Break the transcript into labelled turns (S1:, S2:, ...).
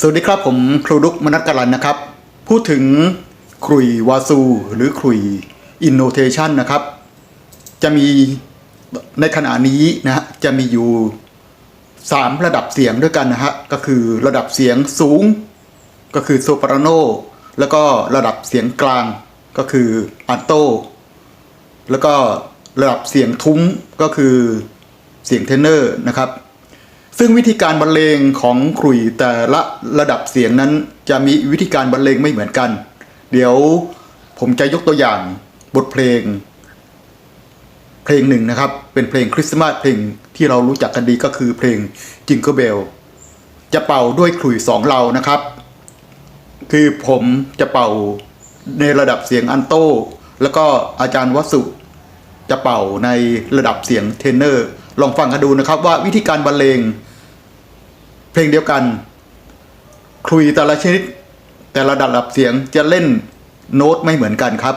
S1: สวัสดีครับผมครูดุกมนัสกรันนะครับ พูดถึงครุยวาซูหรือครุยอินโนเทชันนะครับ จะมีในขณะนี้นะฮะจะมีอยู่ 3 ระดับเสียงด้วยกันนะฮะก็คือระดับเสียงสูง ก็คือโซปราโนแล้วก็ระดับเสียงกลางก็คืออัลโตแล้วก็ระดับเสียงทุ้มก็คือเสียงเทนเนอร์นะครับ ซึ่งวิธีการบรรเลงของขลุ่ยแต่ละระดับเสียงนั้น จะมีวิธีการบรรเลงไม่เหมือนกัน เดี๋ยวผมจะยกตัวอย่างบทเพลง เพลงหนึ่งนะครับ เป็นเพลงคริสต์มาสเพลงที่เรารู้จักกันดีก็คือเพลงจิงเกิลเบลจะเป่าด้วยขลุ่ยสองเรานะครับ คือผมจะเป่าในระดับเสียงอันโตแล้วก็อาจารย์วสุจะเป่าในระดับเสียงเทนเนอร์ ลองฟังกันดูนะครับว่าวิธีการบรรเลง เพลงเดียวกันคลุยแต่ละชนิด แต่ละระดับเสียงจะเล่นโน้ตไม่เหมือนกันครับ